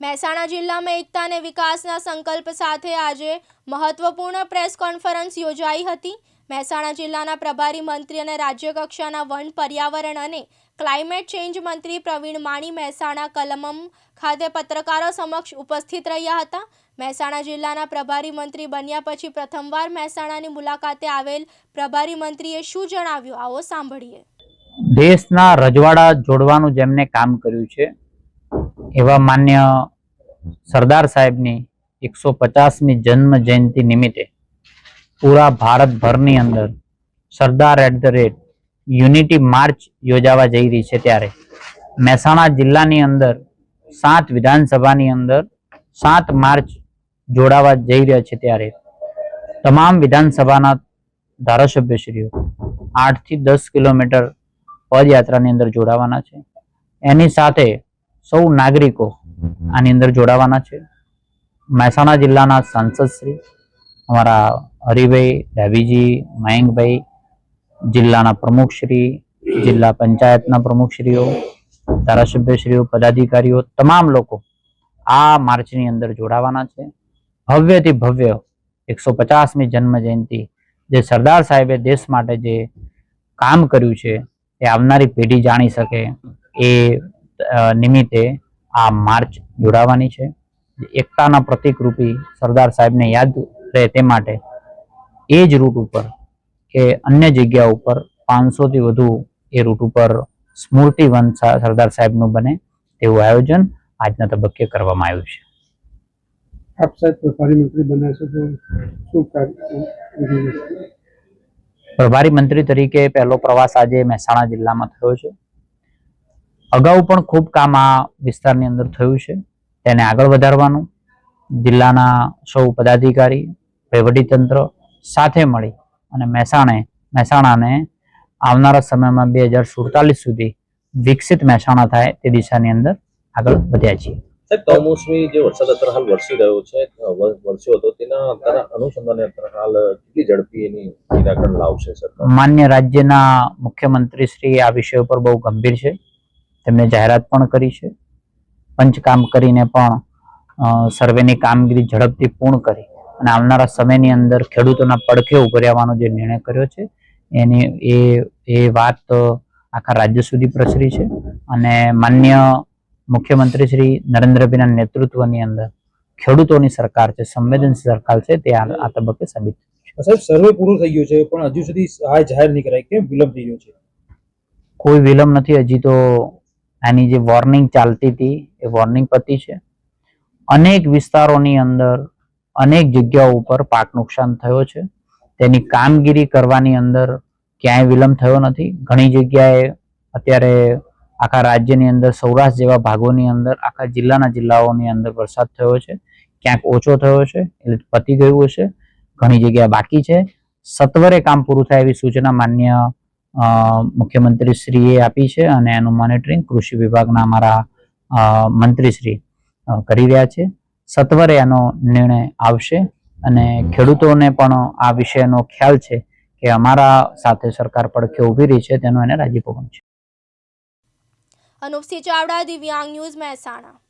મહેસાણા જિલ્લામાં એકતા અને વિકાસના સંકલ્પ સાથે આજે મહત્વપૂર્ણ પ્રેસ કોન્ફરન્સ યોજાઈ હતી. મહેસાણા જિલ્લાના પ્રભારી મંત્રી અને રાજ્ય કક્ષાના વન પર્યાવરણ અને ક્લાઇમેટ ચેન્જ મંત્રી પ્રવીણ માણી મહેસાણા કલમમ ખાતે પત્રકારો સમક્ષ ઉપસ્થિત રહ્યા હતા. મહેસાણા જિલ્લાના પ્રભારી મંત્રી બન્યા પછી પ્રથમવાર મહેસાણાની મુલાકાતે આવેલ પ્રભારી મંત્રીએ શું જણાવ્યું? આવો સાંભળીએ. દેશના રજવાડા જોડવાનું જેમને કામ કર્યું છે એવા માન્ય સરદાર સાહેબની એકસો પચાસમી જન્મ જયંતિ નિમિત્તે પૂરા ભારતભરની અંદર Sardar at the rate unity march યોજાવા જઈ રહી છે ત્યારે. મહેસાણા જિલ્લાની અંદર સાત વિધાનસભાની અંદર સાત માર્ચ જોડાવા જઈ રહ્યા છે ત્યારે. તમામ વિધાનસભાના ધારાસભ્યશ્રીઓ આઠથી દસ કિલોમીટર પદયાત્રાની અંદર જોડાવાના છે. એની સાથે સૌ નાગરિકો આની અંદર જોડાવાના છે. મહેસાણા જિલ્લાના સાંસદશ્રી અમારા હરિભાઈ ડાભીજી, મયંકભાઈ જિલ્લાના પ્રમુખશ્રી જિલ્લા પંચાયતના પ્રમુખશ્રીઓ ધારાસભ્યશ્રીઓ, પદાધિકારીઓ, તમામ લોકો આ માર્ચની અંદર જોડાવાના છે. ભવ્યથી ભવ્ય એકસો પચાસમી જન્મ જયંતિ જે સરદાર સાહેબે દેશ માટે જે કામ કર્યું છે, એ આવનારી પેઢી જાણી શકે, એ નિમિત્તે આ માર્ચ જોડાવાની છે. એકતાના પ્રતિકરૂપી સરદાર સાહેબને યાદ રહે તે માટે એ જ રૂટ ઉપર કે અન્ય જગ્યા ઉપર પાંચસોથી વધુ એ રૂટ ઉપર સ્મૃતિવન સરદાર સાહેબનું બને તેવું આયોજન આજના તબક્કે કરવામાં આવ્યું છે. આપ સાહેબ પ્રભારી મંત્રી બન્યા છો તો શું કાર્ય પ્રભારી મંત્રી તરીકે પહેલો પ્રવાસ આજે મહેસાણા જિલ્લામાં થયો છે. અગાઉ પણ ખૂબ કામ આ વિસ્તારની અંદર થયું છે. તેને આગળ વધારવાનું જિલ્લાના સૌ પદાધિકારી વહીવટીતંત્ર સાથે મળી અને મહેસાણે મહેસાણાને આવનારા સમયમાં બે હજાર સુડતાલીસ સુધી વિકસિત મહેસાણા થાય તે દિશાની અંદર આગળ વધ્યા છીએ. સાહેબ કમોસમી જે વરસાદ અત્યારે હાલ વરસી રહ્યો છે વરસ્યો હતો તેના અત્યારે અનુસંધાને અત્યારે હાલ કેટલી ઝડપી એની નિરાકરણ લાવશે સરકાર? માન્ય રાજ્યના મુખ્યમંત્રી શ્રી આ વિષય ઉપર બહુ ગંભીર છે. તેમણે જાહેરાત પણ કરી છે પંચકામ કરીને પણ સર્વેની કામગીરી ઝડપથી પૂર્ણ કરી અને આવનારા સમયની અંદર ખેડૂતોના પડખે ઊભો રહેવાનો જે નિર્ણય કર્યો છે એની એ એ વાત આખા રાજ્ય સુધી પ્રસરી છે અને માન્ય મુખ્યમંત્રી શ્રી નરેન્દ્રભાઈના નેતૃત્વની અંદર ખેડૂતોની સરકાર છે સંવેદનશીલ સરકાર છે તે આ તબક્કે સાબિત. સાહેબ સર્વે પૂરું થઈ ગયું છે પણ હજુ સુધી સહાય જાહેર નહીં કરાય કેમ વિલંબ થઈ ગયો છે કોઈ વિલંબ નથી હજી તો આની જે વોર્નિંગ ચાલતી હતી, એ વોર્નિંગ પતી છે. અનેક વિસ્તારોની અંદર, અનેક જગ્યાઓ ઉપર પાક નુકસાન થયો છે. તેની કામગીરી કરવાની અંદર ક્યાંય વિલંબ થયો નથી. ઘણી જગ્યાએ અત્યારે આખા રાજ્યની અંદર, સૌરાષ્ટ્ર જેવા ભાગોની અંદર, આખા જિલ્લાના જિલ્લાઓની અંદર વરસાદ થયો છે. ક્યાંક ઓછો થયો છે, એટલે પતી ગયું છે ઘણી જગ્યાએ બાકી છે. સત્વરે કામ પૂરું થાય એવી સૂચના માન્ય અ, મુખ્યમંત્રી શ્રીએ આપી છે અને એનું મોનિટરિંગ કૃષિ વિભાગના અમારા મંત્રીશ્રી કરી રહ્યા છે. સત્વરે એનો નિર્ણય આવશે અને ખેડૂતોને પણ આ વિષયનો ખ્યાલ છે કે અમારા સાથે સરકાર પડખે ઊભી રહી છે તેનો એને રાજીપો છે. અનુપસિંહ ચાવડા દિવ્યાંગ ન્યૂઝ મહેસાણા.